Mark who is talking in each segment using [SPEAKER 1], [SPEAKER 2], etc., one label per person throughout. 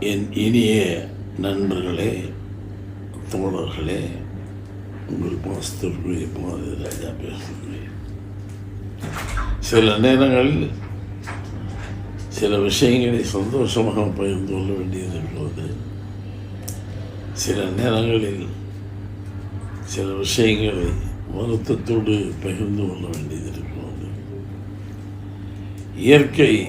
[SPEAKER 1] என் இனிய நண்பர்களே தோழர்களே உங்கள் பாஸ்தருக்குரிய மாதிரி ராஜா பேசுகிறேன். சில நேரங்களில் சில விஷயங்களை சந்தோஷமாக பகிர்ந்து கொள்ள வேண்டியது இருக்கிறது சில நேரங்களில் சில விஷயங்களை வருத்தத்தோடு பகிர்ந்து கொள்ள வேண்டியது இருக்கிறது இயற்கை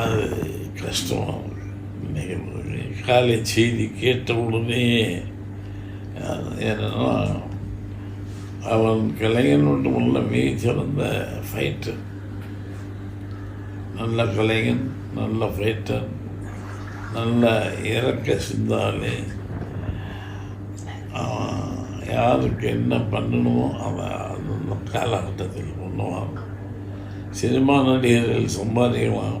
[SPEAKER 1] அது கஷ்டம். நிகழ்வு காலை செய்தி கேட்ட உடனே என்னன்னா அவன் கலைஞன் மட்டுமல்ல மிகச்சிறந்த ஃபைட்டர் நல்ல கலைஞன் நல்ல ஃபைட்டர் நல்ல இறக்க சிந்தாலே. யாருக்கு என்ன பண்ணணுமோ அவன் அந்த காலகட்டத்தில் பண்ணுவான். சினிமா நடிகர்கள் சம்பாதிக்கலாம்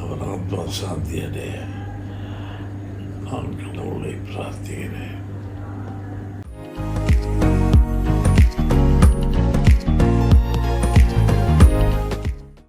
[SPEAKER 1] அவர் ஆத்மா சாந்தி அடைய நான் கடவுளை பிரார்த்திக்கிறேன்.